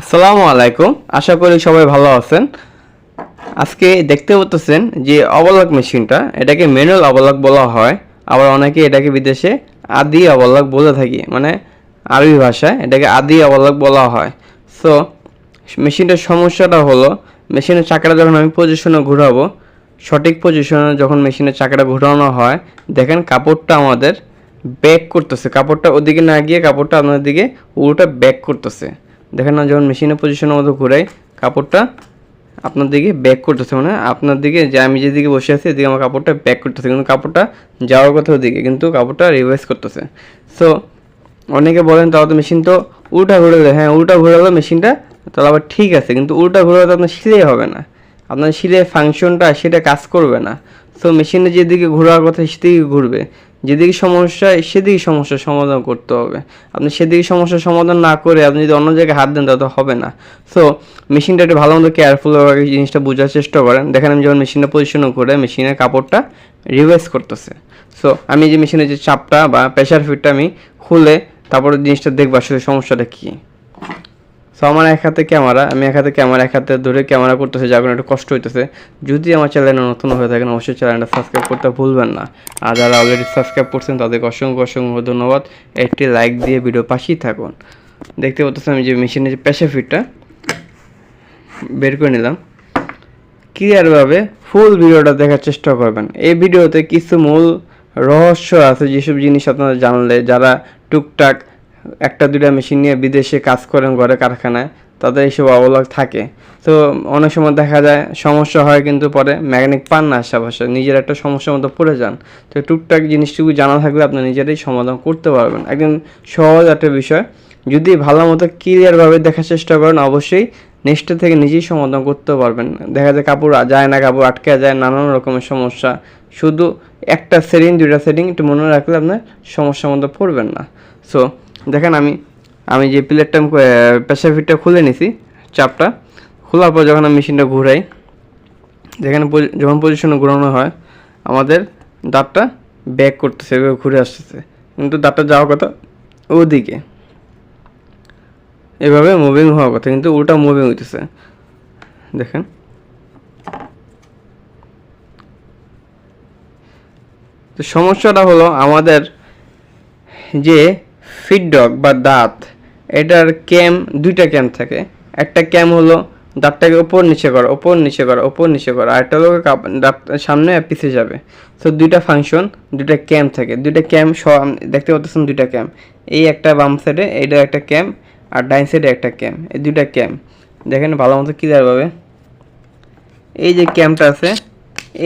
আসসালামু আলাইকুম। আশা করি সবাই ভালো আছেন। আজকে দেখতে পাচ্ছেন যে অবলক মেশিনটা, এটাকে ম্যানুয়াল অবলক বলা হয়। আবার অনেকে এটাকে বিদেশে আদি অবলক বলে থাকি মানে আরবি ভাষায় এটাকে আদি অবলক বলা হয়। সো মেশিনটার সমস্যাটা হলো, মেশিনের চাকাটা যখন আমি পজিশনে ঘোরাবো, সঠিক পজিশনে যখন মেশিনের চাকাটা ঘোরানো হয়, দেখেন কাপড়টা আমাদের ব্যাক করতেছে। কাপড়টা ওদিকে না গিয়ে, কাপড়টা আপনার দিকে উল্টা ব্যাক করতেছে। দেখেন না, যখন মেশিনের পজিশনের মতো ঘুরাই, কাপড়টা আপনার দিকে ব্যাক করতেছে। মানে আপনার দিকে যে আমি যেদিকে বসে আছি, এদিকে আমার কাপড়টা ব্যাক করতেছে। কিন্তু কাপড়টা যাওয়ার কথা ওদিকে, কিন্তু কাপড়টা রিভাইস করতেছে। সো অনেকে বলেন, তাহলে তো মেশিন তো উল্টা ঘুরালে হ্যাঁ উল্টা ঘোরালো মেশিনটা তাহলে আবার ঠিক আছে। কিন্তু উল্টা ঘোরালে তো আপনার সিলাই হবে না। আপনার সিলাই ফাংশনটা সেটা কাজ করবে না। সো মেশিনে যেদিকে ঘোরার কথা, সেদিকে ঘুরবে। যেদিকে সমস্যা সেদিকে সমস্যার সমাধান করতে হবে। আপনি সেদিকে সমস্যার সমাধান না করে আপনি যদি অন্য জায়গায় হাত দেন, তাহলে হবে না। সো মেশিনটা একটু ভালো মতো কেয়ারফুল জিনিসটা বোঝার চেষ্টা করেন। দেখেন, আমি যখন মেশিনটা পজিশন করে মেশিনের কাপড়টা রিভাইস করতেছে। সো আমি যে মেশিনের যে চাপটা বা প্রেশার ফিটটা আমি খুলে তারপরে জিনিসটা দেখব আসলে সমস্যাটা কী। সো আমার এক হাতে ক্যামেরা আমি এক হাতে ক্যামেরা এক হাতে ধরে ক্যামেরা করতেছে, যার কারণে একটু কষ্ট হইতেছে। যদি আমার চ্যানেলে নতুন হয়ে থাকেন, অবশ্যই চ্যানেলটা সাবস্ক্রাইব করতে ভুলবেন না। আর যারা অলরেডি সাবস্ক্রাইব করছেন, তাদেরকে অসংখ্য অসংখ্য ধন্যবাদ। একটি লাইক দিয়ে ভিডিও পাশেই থাকুন। দেখতে পাচ্ছেন আমি যে মেশিনের যে প্রেশার ফিটটা বের করে নিলাম। ক্লিয়ারভাবে ফুল ভিডিওটা দেখার চেষ্টা করবেন। এই ভিডিওতে কিছু মূল রহস্য আছে, যেসব জিনিস আপনারা জানলে, যারা টুকটাক একটা দুটা মেশিন নিয়ে বিদেশে কাজ করেন ঘরে কারখানায়, তাদের এইসব অবলক থাকে। তো অনেক সময় দেখা যায় সমস্যা হয় কিন্তু পরে মেকানিক পান না আশেপাশে, নিজের একটা সমস্যার মতো পড়ে যান। তো টুকটাক জিনিসটুকু জানা থাকলে আপনি নিজেরাই সমাধান করতে পারবেন। একদম সহজ একটা বিষয়। যদি ভালো মতো ক্লিয়ারভাবে দেখার চেষ্টা করেন, অবশ্যই নেক্সটে থেকে নিজেই সমাধান করতে পারবেন। দেখা যায় কাপড় যায় না, কাপড় আটকে যায়, নানান রকমের সমস্যা। শুধু একটা সেটিং দুইটা সেটিং একটু মনে রাখলে আপনার সমস্যার মধ্যে পড়বেন না। সো দেখেন আমি আমি যে প্লেটটা প্রেশার ফিটটা খুলে নিছি, চাপটা, খোলার পর যখন আমি মেশিনটা ঘুরাই যেখানে যখন পজিশনে ঘোরানো হয়, আমাদের দাঁতটা ব্যাক করতেছে, এভাবে ঘুরে আসতেছে। কিন্তু দাঁতটা যাওয়ার কথা ওদিকে। এভাবে মুভিং হওয়ার কথা, কিন্তু উল্টা মুভিং হইতেছে। দেখেন। তো সমস্যাটা হলো আমাদের যে ফিডডক বা দাঁত, এটার ক্যাম দুইটা ক্যাম থাকে। একটা ক্যাম হলো দাঁতটাকে ওপর নিচে করা ওপর নিচে করা ওপর নিচে করা, আর একটা হলো দাঁত সামনে পিছিয়ে যাবে। তো দুইটা ফাংশন দুইটা ক্যাম থাকে। দুইটা ক্যাম দেখতে পাচ্ছেন দুইটা ক্যাম এই একটা বাম সাইডে এইটা একটা ক্যাম আর ডাইন সাইডে একটা ক্যাম এই দুইটা ক্যাম দেখেন ভালো মতো ক্লিয়ারভাবে এই যে ক্যাম্পটা আছে,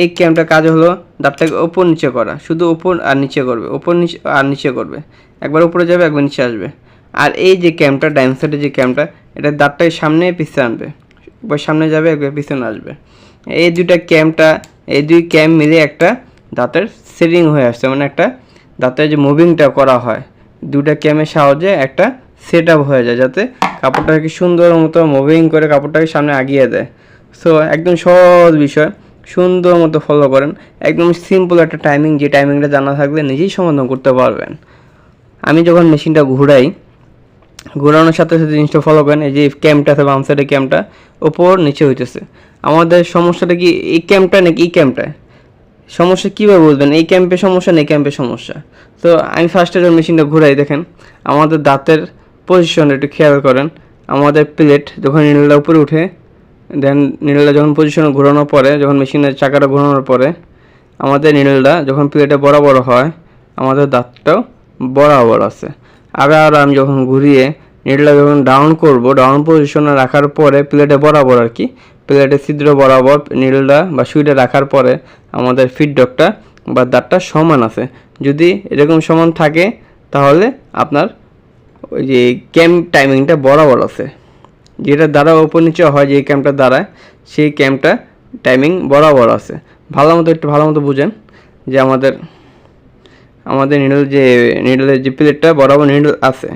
এই ক্যাম্পটার কাজ হলো দাঁতটাকে ওপর নিচে করা। শুধু ওপর আর নিচে করবে ওপর নিচে আর নিচে করবে। একবার উপরে যাবে, একবার নিচে আসবে। আর এই যে ক্যাম্পটা ডাইন যে ক্যাম্পটা এটা দাঁতটাকে সামনে পিছিয়ে আনবে। একবার সামনে যাবে, একবার পিছনে আসবে। এই দুইটা ক্যাম্পটা এই দুই ক্যাম্প মিলে একটা দাঁতের সেটিং হয়ে আসছে। মানে একটা দাঁতের যে মুভিংটা করা হয়। দুইটা ক্যামের সাহায্যে একটা সেট আপ হয়ে যায়, যাতে কাপড়টাকে সুন্দর মতো মুভিং করে কাপড়টাকে সামনে আগিয়ে দেয়। সো একদম সহজ বিষয়। সুন্দর মতো ফলো করেন। একদম সিম্পল একটা টাইমিং যে টাইমিংটা জানা থাকলে নিজেই সমাধান করতে পারবেন। আমি যখন মেশিনটা ঘুরাই, ঘোরানোর সাথে সাথে জিনিসটা ফলো করেন, এই যে ক্যাম্পটা আছে, বাম সাইডে ক্যাম্পটা ওপর নিচে হইতেছে। আমাদের সমস্যাটা কি, এই ক্যাম্পটা নাকি এই ক্যাম্পটা সমস্যা কীভাবে বুঝবেন? এই ক্যাম্পে সমস্যা না এই ক্যাম্পে সমস্যা? তো আমি ফার্স্টে যখন মেশিনটা ঘুরাই, দেখেন, আমাদের দাঁতের পজিশন একটু খেয়াল করেন। আমাদের প্লেট যখন নিডলটা উপরে উঠে দেন নিডলটা যখন পজিশনে ঘোরানোর পরে, যখন মেশিনের চাকাটা ঘোরানোর পরে, আমাদের নিডলটা যখন প্লেটে বড় বড় হয়, আমাদের দাঁতটাও বরাবর আছে। আবার আমি যখন ঘুরিয়ে নিডলটা যখন ডাউন করব ডাউন পজিশনে রাখার পরে প্লেটে বরাবর আর কি প্লেটে ছিদ্র বরাবর নিডলটা বা সুইটা রাখার পরে আমাদের ফিডডকটা বা দাঁতটা সমান আছে। যদি এরকম সমান থাকে, তাহলে আপনার ওই যে ক্যাম্প টাইমিংটা বরাবর আছে। যেটা দ্বারা ওপর নিচে হয়, যে ক্যাম্পটা দ্বারায় সেই ক্যাম্পটা টাইমিং বরাবর আছে। ভালো মতো একটু ভালো মতো বুঝেন যে আমাদের আমাদের নিডল যে নিডলের যে প্লেটটা বরাবর নিডল আছে।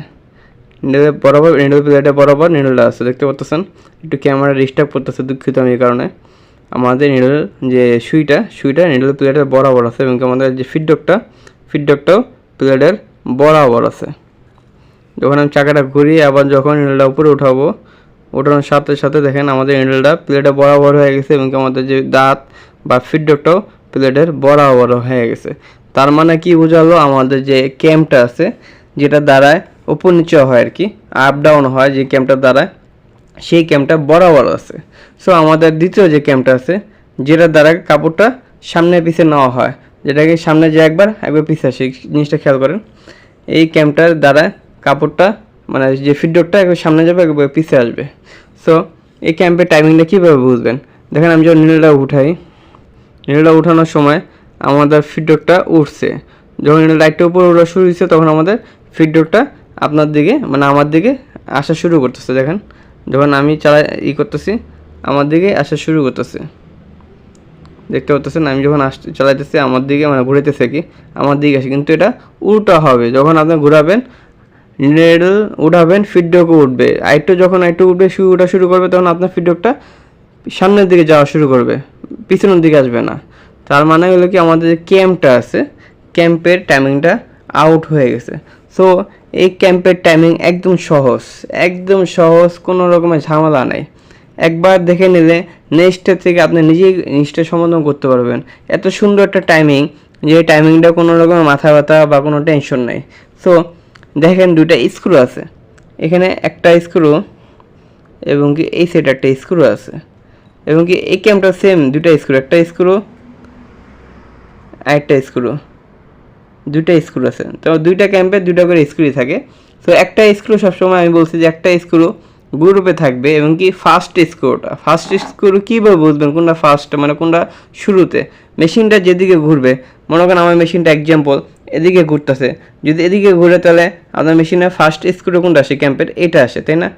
নিডলের বরাবর নিডল প্লেটে বরাবর নিডলটা আছে, দেখতে পাচ্ছেন একটু ক্যামেরা ডিস্টার্ব করতেছে দুঃখিত আমি এই কারণে। আমাদের নিডল যে সুইটা সুইটা নিডল প্লেটের বরাবর আছে এবং আমাদের যে ফিডডকটা ফিডডকটাও প্লেটের বরাবর আছে। যখন আমি চাকাটা ঘুরিয়ে আবার যখন নিডলটা উপরে উঠাবো ওঠানোর সাথে সাথে দেখেন আমাদের নিডলটা প্লেটে বরাবর হয়ে গেছে এবং আমাদের যে দাঁত বা ফিডডকটাও প্লেটের বরাবর হয়ে গেছে। তার মানে কি বোঝালো? আমাদের যে ক্যাম্পটা আছে, যেটা দ্বারায় উপর নিচে হয় আর কি আপ ডাউন হয় যে ক্যাম্পটা দ্বারায় সেই ক্যাম্পটা বরাবর আছে। সো আমাদের দ্বিতীয় যে ক্যাম্পটা আছে যেটার দ্বারা কাপড়টা সামনে পিছে নেওয়া হয়। যেটাকে সামনে যে একবার একবার পিছে আসে জিনিসটা খেয়াল করেন। এই ক্যাম্পটার দ্বারা কাপড়টা মানে যে ফিডডকটা একবার সামনে যাবে, একবার পিছে আসবে। সো এই ক্যাম্পের টাইমিংটা কীভাবে বুঝবেন? দেখেন, আমি যখন নীলটা উঠাই, নীলটা উঠানোর সময় আমাদের ফিডডকটা উঠছে। যখন নীলটা একটু উপরে ওঠা শুরু হয়েছে তখন আমাদের ফিডডকটা আপনার দিকে মানে আমার দিকে আসা শুরু করতেছে, দেখেন। যখন আমি চালাই, ই করতেছি, আমার দিকে আসা শুরু করতেছে। দেখতে পাচ্ছেন আমি যখন আস, চালাইতেছি, আমার দিকে মানে ঘুরাইতেছে কি, আমার দিকে আসে। কিন্তু এটা উল্টা হবে। যখন আপনি ঘুরাবেন নেডল উঠাবেন ফিডডকও উঠবে। আরেকটু যখন একটু উঠবে, শুরু ওঠা শুরু করবে, তখন আপনার ফিডডকটা সামনের দিকে যাওয়া শুরু করবে। পিছনের দিকে আসবে না। তার মানে হলো কি আমাদের যে ক্যাম্পটা আছে, ক্যাম্পের টাইমিংটা আউট হয়ে গেছে। সো এই ক্যাম্পের টাইমিং একদম সহজ একদম সহজ, কোনো রকমের ঝামেলা নাই। একবার দেখে নিলে নেক্সটের থেকে আপনি নিজেই জিনিসটা সমাধান করতে পারবেন। এত সুন্দর একটা টাইমিং যে টাইমিংটা কোনো রকমের মাথা ব্যথা বা কোনো টেনশন নেই। সো দেখেন দুইটা স্ক্রু আছে। এখানে একটা স্ক্রু এবং কি এই সাইডে একটা স্ক্রু আছে। এবং কি এই ক্যাম্পটা সেম দুইটা স্ক্রু, একটা স্ক্রু আর একটা স্ক্রু। দুইটা স্ক্রু আছে। তো দুইটা ক্যাম্পে দুইটা করে স্ক্রু থাকে। তো একটা স্ক্রু সবসময় আমি বলছি যে একটা স্ক্রু গ্রুপে থাকবে এবং কি ফার্স্ট স্ক্রুটা। ফার্স্ট স্ক্রু কীভাবে বুঝবেন? কোনটা ফার্স্ট মানে কোনটা শুরুতে? মেশিনটা যেদিকে ঘুরবে, মনে করেন আমার মেশিনটা এক্সাম্পল এদিকে ঘুরতেছে। যদি এদিকে ঘুরে তাহলে আপনার মেশিনের ফার্স্ট স্ক্রু কোনটা আসে? ক্যাম্পের এটা আসে, তাই না?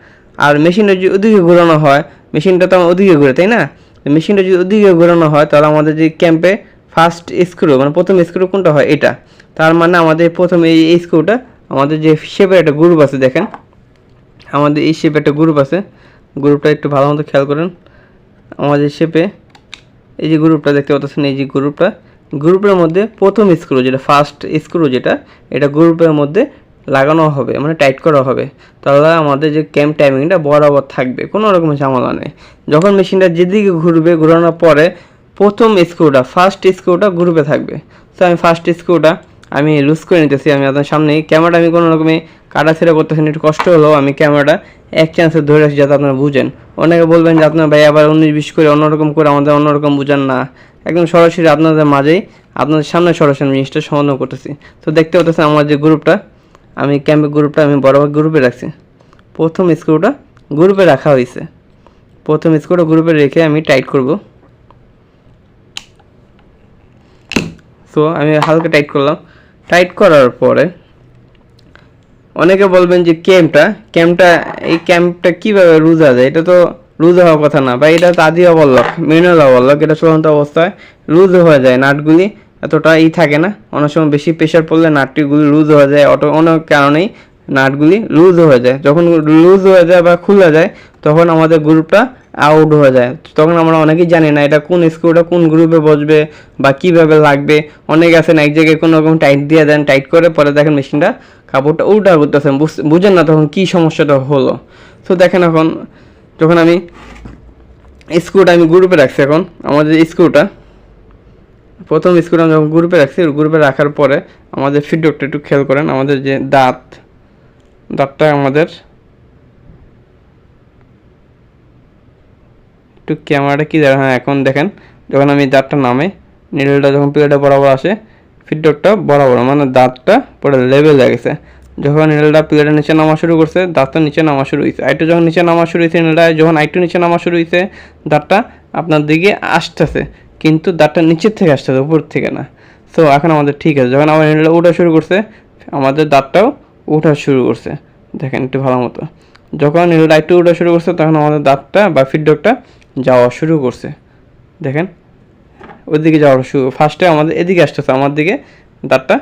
আর মেশিনটা যদি ওদিকে ঘোরানো হয়, মেশিনটা তো আমার ওদিকে ঘুরে, তাই না? মেশিনটা যদি ওদিকে ঘোরানো হয়, তাহলে আমাদের যে ক্যাম্পে ফার্স্ট স্ক্রু মানে প্রথম স্ক্রু কোনটা হয়? এটা। তার মানে আমাদের প্রথম এই স্ক্রুটা আমাদের যে শেপের একটা গ্রুপ আছে, দেখেন? আমাদের এই শেপে একটা গ্রুপ আছে। গ্রুপটা একটু ভালো মতো খেয়াল করেন। আমাদের শেপে এই যে গ্রুপটা দেখতে পাচ্ছেন, এই যে গ্রুপটা গ্রুপের মধ্যে প্রথম স্ক্রু যেটা ফার্স্ট স্ক্রু যেটা, এটা গ্রুপের মধ্যে লাগানো হবে মানে টাইট করা হবে। তাহলে আমাদের যে ক্যাম্প টাইমিংটা বরাবর থাকবে, কোনো রকমের ঝামেলা নেই। যখন মেশিনটা যেদিকে ঘুরবে, ঘোরানোর পরে প্রথম স্ক্রুটা ফার্স্ট স্ক্রুটা গ্রুপে থাকবে। তো আমি ফার্স্ট স্ক্রুটা আমি লুজ করে নিতেছি, আমি আপনার সামনে ক্যামেরাটা আমি কোনো রকমে কাটা ছেড়ে করতেছি একটু কষ্ট হলেও আমি ক্যামেরাটা এক চান্সে ধরে রাখছি যাতে আপনারা বুঝেন। অনেকে বলবেন যে আপনার ভাই আবার উনিশ বিশ করে অন্যরকম করে আমাদের অন্যরকম বুঝান না। একদম সরাসরি আপনাদের মাঝেই, আপনাদের সামনে সরাসরি আমি জিনিসটা সমাধান করতেছি। তো দেখতে পাচ্ছেন আমার যে গ্রুপটা আমি ক্যাম্পের গ্রুপটা আমি বরাবর গ্রুপে রাখছি। প্রথম স্ক্রুটা গ্রুপে রাখা হয়েছে। প্রথম স্ক্রুটা গ্রুপে রেখে আমি টাইট করব। সো আমি হালকা টাইট করলাম। টাইট করার পরে অনেকে বলবেন যে ক্যাম্পটা ক্যাম্পটা, এই ক্যাম্পটা কীভাবে রোজা যায়? এটা তো লুজ হওয়ার কথা না, বা এটা তো আদি অবল্লক মিনাল অবল্লক এটা চলন্ত অবস্থায় লুজ হয়ে যায়, নাটগুলি এতটা ই থাকে না। অনেক সময় বেশি প্রেশার পড়লে নাটটিগুলি লুজ হয়ে যায়, অটো অনেক কারণেই নাটগুলি লুজ হয়ে যায়। যখন লুজ হয়ে যায় বা খুলে যায়, তখন আমাদের গ্রুপটা আউট হয়ে যায়। তখন আমরা অনেকেই জানি না এটা কোন স্ক্রুটা কোন গ্রুপে বসবে বা কীভাবে লাগবে। অনেকে আছেন এক জায়গায় কোনো রকম টাইট দিয়ে দেন টাইট করে পরে দেখেন মেশিনটা কাপড়টা উল্টা করতেছেন, বুঝ- বুঝেন না তখন কি সমস্যাটা হলো। তো দেখেন এখন, যখন আমি স্ক্রুটা আমি গ্রুপে রাখছি এখন, আমাদের স্ক্রুটা প্রথম স্ক্রুটা আমি যখন গ্রুপে রাখছি গ্রুপে রাখার পরে আমাদের ফিডব্যাকটা একটু খেয়াল করেন, আমাদের যে দাঁত দাঁতটা আমাদের একটু ক্যামেরাটা কি দেখায় হ্যাঁ এখন দেখেন, যখন আমি দাঁতটা নামে নিডলটা যখন প্লেটে বরাবর আসে ফিডব্যাকটা বরাবর মানে দাঁতটা পুরো লেভেল গেছে। যখন নিডলটা প্লেটের নিচে নামা শুরু করছে, দাঁতটা নিচে নামা শুরু হয়েছে আইটু যখন নিচে নামা শুরু হয়েছে নিডলটা যখন আইটু নিচে নামা শুরু হয়েছে দাঁতটা আপনার দিকে আসতেছে, কিন্তু দাঁতটা নিচের থেকে আসতেছে, উপর থেকে না। সো এখন আমাদের ঠিক আছে, যখন আমার নিডলটা ওঠা শুরু করছে, আমাদের দাঁতটাও ওঠা শুরু করছে। দেখেন একটু ভালো মতো। যখন নিডলটা একটু ওঠা শুরু করছে, তখন আমাদের দাঁতটা বা ফিডব্যাকটা যাওয়া শুরু করছে। দেখেন, ওইদিকে যাওয়া শুরু ফার্স্টে আমাদের এদিকে আসতেছে, আমার দিকে দাঁতটা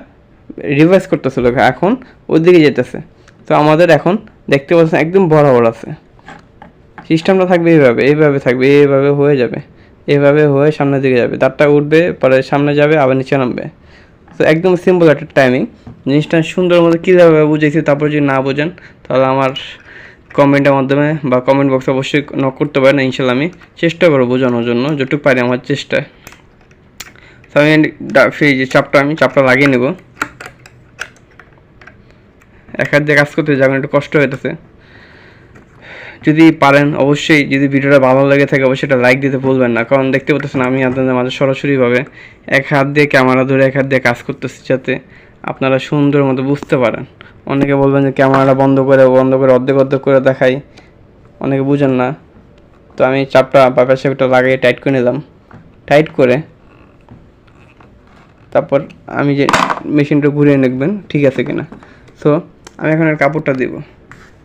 রিভাইজ করতেছিল, এখন ওইদিকে যেতেছে। তো আমাদের এখন দেখতে পাচ্ছেন একদম বরাবর আছে। সিস্টেমটা থাকবে এইভাবে এইভাবে থাকবে, এইভাবে হয়ে যাবে, এইভাবে হয়ে সামনের দিকে যাবে। দাঁতটা উঠবে, পরে সামনে যাবে, আবার নিচে নামবে। তো একদম সিম্পল একটা টাইমিং জিনিসটা সুন্দর মতো কীভাবে বুঝেছি তারপর যদি না বোঝেন, তাহলে আমার কমেন্টের মাধ্যমে বা কমেন্ট বক্সে অবশ্যই নক করতে পারেন, ইনশাল্লাহ আমি চেষ্টা করব বোঝানোর জন্য যেটুকু পারি আমার চেষ্টা তো আমি সেই যে চাপটা আমি চাপটা লাগিয়ে নেব। এক হাত দিয়ে কাজ করতে যখন একটু কষ্ট হইতেছে। যদি পারেন, অবশ্যই যদি ভিডিওটা ভালো লেগে থাকে, অবশ্যই এটা লাইক দিতে ভুলবেন না। কারণ দেখতে পাচ্ছেন আমি আপনাদের মাঝে সরাসরিভাবে এক হাত দিয়ে ক্যামেরা ধরে এক হাত দিয়ে কাজ করতেছি যাতে আপনারা সুন্দর মতো বুঝতে পারেন। অনেকে বলবেন যে ক্যামেরাটা বন্ধ করে বন্ধ করে, অর্ধেক অর্ধেক করে দেখাই। অনেকে বুঝেন না। তো আমি চাপটা বা পেশাটা লাগিয়ে টাইট করে নিলাম। টাইট করে তারপর আমি যে মেশিনটা ঘুরিয়ে দেখবেন, ঠিক আছে কিনা। সো আমি এখন কাপড়টা দিব।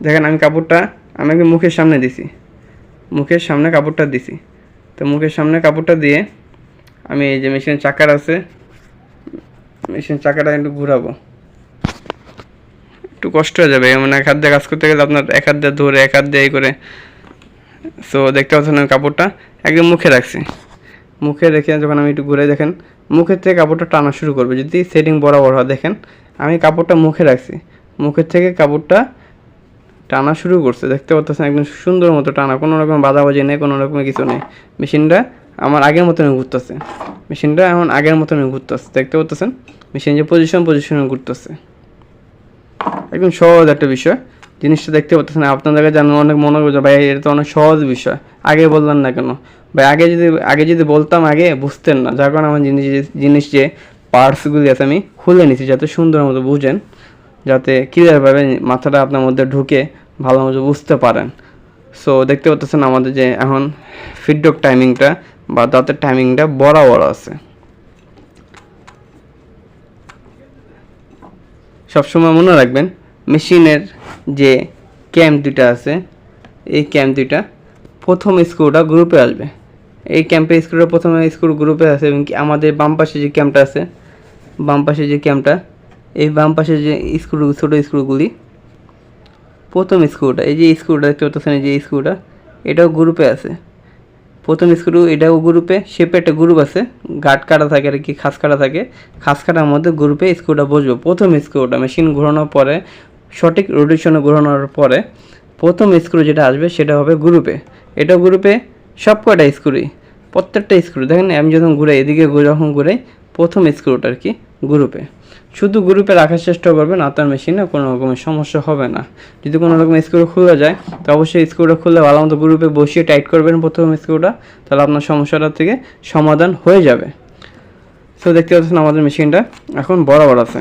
দেখেন আমি কাপড়টা, আমি আগে মুখের সামনে দিছি। মুখের সামনে কাপড়টা দিছি। তো মুখের সামনে কাপড়টা দিয়ে আমি এই যে মেশিনের চাকার আছে মেশিন চাকাটা একটু ঘুরাবো। একটু কষ্ট হয়ে যাবে মানে এক হাত দিয়ে কাজ করতে গেলে আপনার এক হাত দিয়ে ধরে, এক হাত দিয়ে করে। সো দেখতে পাচ্ছেন আমি কাপড়টা একদম মুখে রাখছি। মুখে রেখে যখন আমি একটু ঘুরে দেখেন মুখের থেকে কাপড়টা টানা শুরু করবে। যদি সেটিং বরাবর হয়, দেখেন আমি কাপড়টা মুখে রাখছি। মুখের থেকে কাপড়টা টানা শুরু করছে, দেখতে পাচ্ছেন একদম সুন্দর মতো টানা, কোনো রকম বাজাবাজি নেই, কোনো রকমের কিছু নেই। মেশিনটা আমার আগের মতনই ঘুরতেছে। মেশিনটা এখন আগের মতনই ঘুরতেছে, দেখতে পাচ্ছেন মেশিন যে পজিশন পজিশনে ঘুরতেছে। একদম সহজ একটা বিষয়। জিনিসটা দেখতে পাচ্ছেন আপনাদের জানো অনেক মনে করছে ভাই, এটা তো অনেক সহজ বিষয়। আগে বললেন না কেন? ভাই, আগে যদি আগে যদি বলতাম আগে, বুঝতেন না। যার কারণে আমার জিনিস জিনিস যে পার্টসগুলি আছে আমি খুলে নিছি, যাতে সুন্দর মতো বুঝেন। যাতে ক্লিয়ারভাবে মাথাটা আপনার মধ্যে ঢুকে ভালো মতো বুঝতে পারেন। সো দেখতে পাচ্ছেন আমাদের যে এখন ফিডব্যাক টাইমিংটা বা দাঁতের টাইমিংটা বরাবর আছে। সবসময় মনে রাখবেন মেশিনের যে ক্যাম্প দুটা আছে, এই ক্যাম্প দুটা প্রথম স্ক্রুটা গ্রুপে আসবে। এই ক্যাম্পে স্ক্রুটা প্রথমে স্ক্রু গ্রুপে আছে এবং আমাদের বাম পাশে যে ক্যাম্পটা আছে, বাম পাশে যে ক্যাম্পটা এই বাম পাশে যে স্ক্রু, ছোটো স্ক্রুগুলি, প্রথম স্ক্রুটা, এই যে স্ক্রুটা দেখতে পাচ্ছেন, এই যে স্ক্রুটা, এটাও গ্রুপে আছে। প্রথম স্ক্রু, এটাও গ্রুপে শেপে একটা গ্রুপ আছে, গাট কাটা থাকে আর কি, খাস কাটা থাকে, খাস কাটার মধ্যে গ্রুপে স্ক্রুটা বসবে। প্রথম স্ক্রুটা মেশিন ঘোরানোর পরে, সঠিক রোটেশনে ঘোরানোর পরে, প্রথম স্ক্রু যেটা আসবে, সেটা হবে গ্রুপে এটা গ্রুপে সব কয়টা স্ক্রুই? প্রত্যেকটা স্ক্রু, দেখেন, আমি যখন ঘুরাই, এদিকে যখন ঘুরাই, প্রথম স্ক্রুটা আর কি গ্রুপে শুধু গ্রুপে রাখার চেষ্টা করবেন আপনার মেশিনে কোনো রকমের সমস্যা হবে না। যদি কোনো রকম স্ক্রু খুলে যায়, তো অবশ্যই স্ক্রুটা খুলে ভালো মতো গ্রুপে বসিয়ে টাইট করবেন প্রথম স্ক্রুটা তাহলে আপনার সমস্যাটা থেকে সমাধান হয়ে যাবে। সো দেখতে পাচ্ছেন আমাদের মেশিনটা এখন বরাবর আছে।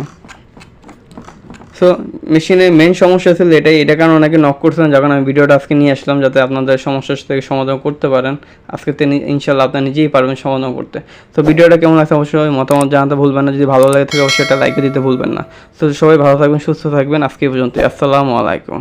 সো মেশিনের মেন সমস্যা ছিল এটাই। এটা কারণে অনেকে নক করছিলেন, যখন আমি ভিডিওটা আজকে নিয়ে আসলাম, যাতে আপনাদের সমস্যার থেকে সমাধান করতে পারেন। আজকে তিনি ইনশাল্লাহ আপনার নিজেই পারবেন সমাধান করতে। তো ভিডিওটা কেমন আছে অবশ্যই মতামত জানাতে ভুলবেন না। যদি ভালো লাগে থাকে, অবশ্যই একটা লাইক দিতে ভুলবেন না। তো সবাই ভালো থাকবেন, সুস্থ থাকবেন। আজকে পর্যন্ত আসসালামু আলাইকুম।